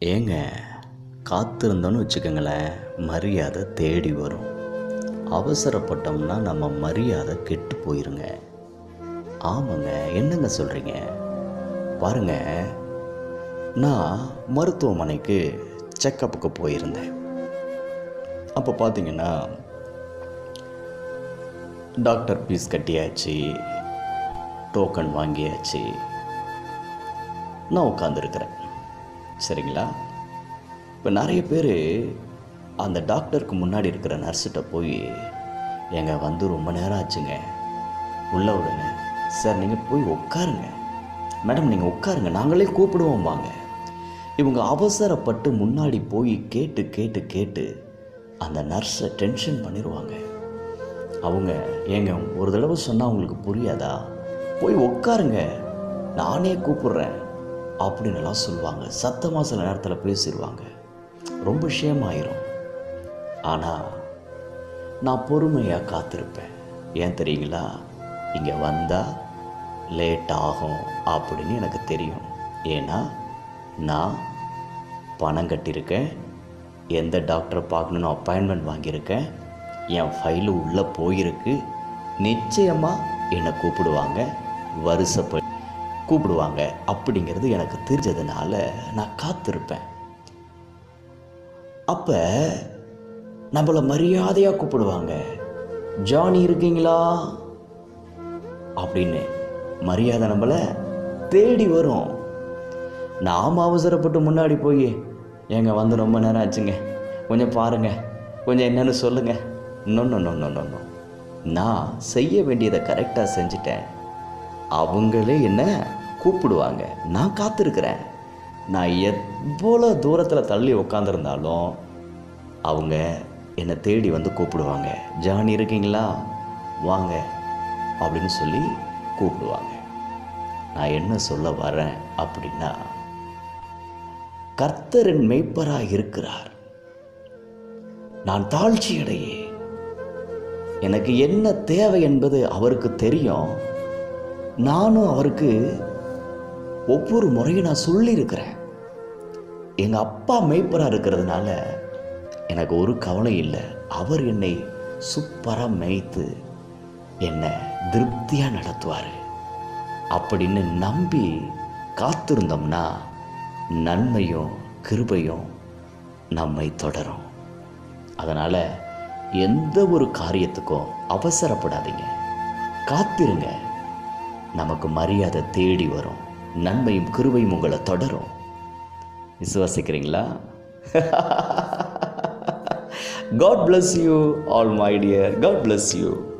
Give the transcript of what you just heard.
ஏங்க காத்திருந்தோன்னு வச்சுக்கோங்களேன் மரியாதை தேடி வரும். அவசரப்பட்டோம்னா நம்ம மரியாதை கெட்டு போயிருங்க. ஆமாங்க என்னங்க சொல்கிறீங்க பாருங்க நான் மருத்துவமனைக்கு செக்கப்புக்கு போயிருந்தேன். அப்போ பார்த்தீங்கன்னா டாக்டர் ஃபீஸ் கட்டியாச்சு டோக்கன் வாங்கியாச்சு. நான் உட்காந்துருக்குறேன் சரிங்களா? இப்போ நிறைய பேர் அந்த டாக்டருக்கு முன்னாடி இருக்கிற நர்ஸுகிட்ட போய் எங்க வந்து ரொம்ப நேரம் ஆச்சுங்க. உள்ளே விடுங்க. சார் நீங்கள் போய் உட்காருங்க. மேடம் நீங்கள் உட்காருங்க. நாங்களே கூப்பிடுவோம் வாங்க. இவங்க அவசரப்பட்டு முன்னாடி போய் கேட்டு கேட்டு கேட்டு அந்த நர்ஸை டென்ஷன் பண்ணிடுவாங்க அவங்க ஏங்க ஒரு தடவை சொன்னால் அவங்களுக்கு புரியாதா? போய் உட்காருங்க. நானே கூப்பிட்றேன். அப்படின்னுலாம் சொல்லுவாங்க. சத்தமாக சில நேரத்தில் பேசிடுவாங்க ரொம்ப ஷேமாயிரும் ஆனால் நான் பொறுமையாக காத்திருப்பேன். ஏன் தெரியுங்களா? இங்கே வந்தால் லேட் ஆகும் அப்படின்னு எனக்கு தெரியும். ஏன்னா நான் பணம் கட்டியிருக்கேன். எந்த டாக்டரை பார்க்கணுன்னு அப்பாயின்மெண்ட் வாங்கியிருக்கேன். என் ஃபைலு உள்ளே போயிருக்கு. நிச்சயமாக என்னை கூப்பிடுவாங்க. வருஷப்படி கூப்பிடுவாங்க. அப்படிங்கிறது எனக்கு தெரிஞ்சதுனால நான் காத்திருப்பேன். அப்போ நம்மளை மரியாதையாக கூப்பிடுவாங்க. ஜானி இருக்கீங்களா? அப்படின்னு. மரியாதை நம்மளை தேடி வரும். நாம் அவசரப்பட்டு முன்னாடி போய் ஏங்க வந்து ரொம்ப நேரம் ஆச்சுங்க. கொஞ்சம் பாருங்க. கொஞ்சம் என்னன்னு சொல்லுங்க. இன்னொன்று நொன்னு நான் செய்ய வேண்டியதை கரெக்டாக செஞ்சுட்டேன். அவங்களே என்ன கூப்பிடுவாங்க? நான் காத்திருக்கிறேன். நான் எவ்வளோ தூரத்தில் தள்ளி உட்காந்துருந்தாலும் அவங்க என்னை தேடி வந்து கூப்பிடுவாங்க. ஜானி இருக்கீங்களா? வாங்க. அப்படின்னு சொல்லி கூப்பிடுவாங்க. நான் என்ன சொல்ல வரேன் அப்படின்னா கர்த்தரின் மெய்ப்பராக இருக்கிறார். நான் தாழ்ச்சியடையே எனக்கு என்ன தேவை என்பது அவருக்கு தெரியும். நானும் அவருக்கு ஒவ்வொரு முறையும் நான் சொல்லியிருக்கிறேன். எங்கள் அப்பா மெய்ப்பராக இருக்கிறதுனால எனக்கு ஒரு கவலை இல்லை. அவர் என்னை சூப்பராக மேய்த்து என்னை திருப்தியாக நடத்துவார். அப்படின்னு நம்பி காத்திருந்தோம்னா நன்மையும் கிருபையும் நம்மை தொடரும். அதனால் எந்த ஒரு காரியத்துக்கும் அவசரப்படாதீங்க. காத்திருங்க. நமக்கு மரியாதை தேடி வரும். நன்மையும் கிருவையும் உங்களை தொடரும். விசுவாசிக்கிறீங்களா? God bless you all my dear God bless you